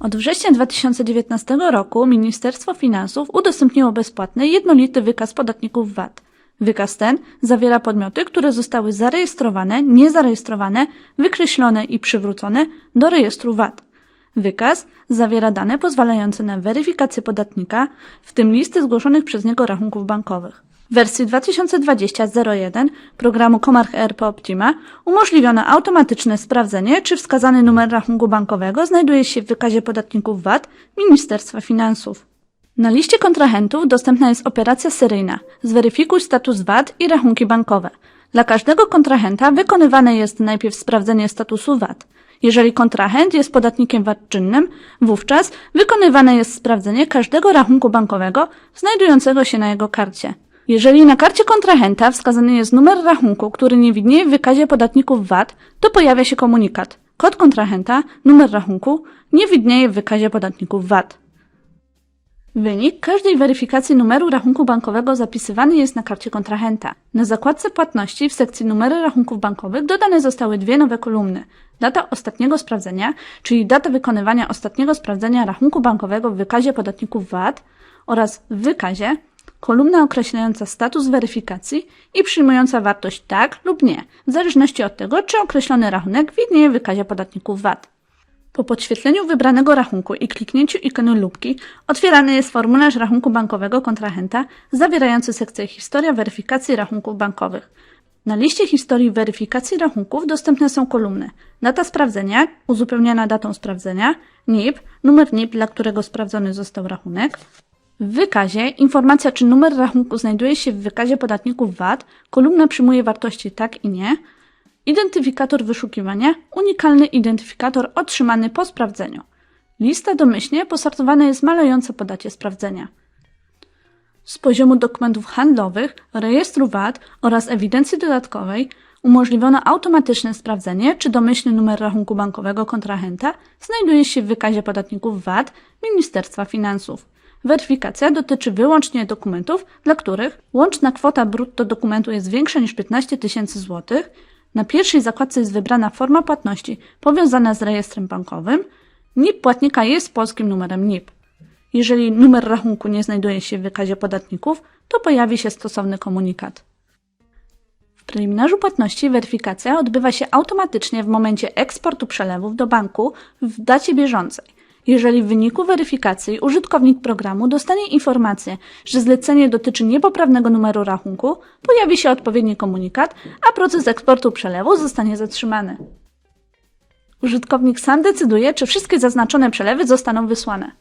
Od września 2019 roku Ministerstwo Finansów udostępniło bezpłatny, jednolity wykaz podatników VAT. Wykaz ten zawiera podmioty, które zostały zarejestrowane, niezarejestrowane, wykreślone i przywrócone do rejestru VAT. Wykaz zawiera dane pozwalające na weryfikację podatnika, w tym listy zgłoszonych przez niego rachunków bankowych. Wersji 2020-01 programu Comarch ERP Optima umożliwiono automatyczne sprawdzenie, czy wskazany numer rachunku bankowego znajduje się w wykazie podatników VAT Ministerstwa Finansów. Na liście kontrahentów dostępna jest operacja seryjna Zweryfikuj status VAT i rachunki bankowe. Dla każdego kontrahenta wykonywane jest najpierw sprawdzenie statusu VAT. Jeżeli kontrahent jest podatnikiem VAT czynnym, wówczas wykonywane jest sprawdzenie każdego rachunku bankowego znajdującego się na jego karcie. Jeżeli na karcie kontrahenta wskazany jest numer rachunku, który nie widnieje w wykazie podatników VAT, to pojawia się komunikat. Kod kontrahenta, numer rachunku nie widnieje w wykazie podatników VAT. Wynik każdej weryfikacji numeru rachunku bankowego zapisywany jest na karcie kontrahenta. Na zakładce płatności w sekcji numery rachunków bankowych dodane zostały dwie nowe kolumny. Data ostatniego sprawdzenia, czyli data wykonywania ostatniego sprawdzenia rachunku bankowego w wykazie podatników VAT oraz w wykazie kolumna określająca status weryfikacji i przyjmująca wartość tak lub nie, w zależności od tego, czy określony rachunek widnieje w wykazie podatników VAT. Po podświetleniu wybranego rachunku i kliknięciu ikony lubki otwierany jest formularz rachunku bankowego kontrahenta zawierający sekcję Historia weryfikacji rachunków bankowych. Na liście historii weryfikacji rachunków dostępne są kolumny data sprawdzenia, uzupełniana datą sprawdzenia, NIP, numer NIP, dla którego sprawdzony został rachunek, w wykazie informacja, czy numer rachunku znajduje się w wykazie podatników VAT, kolumna przyjmuje wartości tak i nie, identyfikator wyszukiwania, unikalny identyfikator otrzymany po sprawdzeniu. Lista domyślnie posortowana jest malejąco po dacie sprawdzenia. Z poziomu dokumentów handlowych, rejestru VAT oraz ewidencji dodatkowej umożliwiono automatyczne sprawdzenie, czy domyślny numer rachunku bankowego kontrahenta znajduje się w wykazie podatników VAT Ministerstwa Finansów. Weryfikacja dotyczy wyłącznie dokumentów, dla których łączna kwota brutto dokumentu jest większa niż 15 tysięcy złotych. Na pierwszej zakładce jest wybrana forma płatności powiązana z rejestrem bankowym. NIP płatnika jest polskim numerem NIP. Jeżeli numer rachunku nie znajduje się w wykazie podatników, to pojawi się stosowny komunikat. W preliminarzu płatności weryfikacja odbywa się automatycznie w momencie eksportu przelewów do banku w dacie bieżącej. Jeżeli w wyniku weryfikacji użytkownik programu dostanie informację, że zlecenie dotyczy niepoprawnego numeru rachunku, pojawi się odpowiedni komunikat, a proces eksportu przelewu zostanie zatrzymany. Użytkownik sam decyduje, czy wszystkie zaznaczone przelewy zostaną wysłane.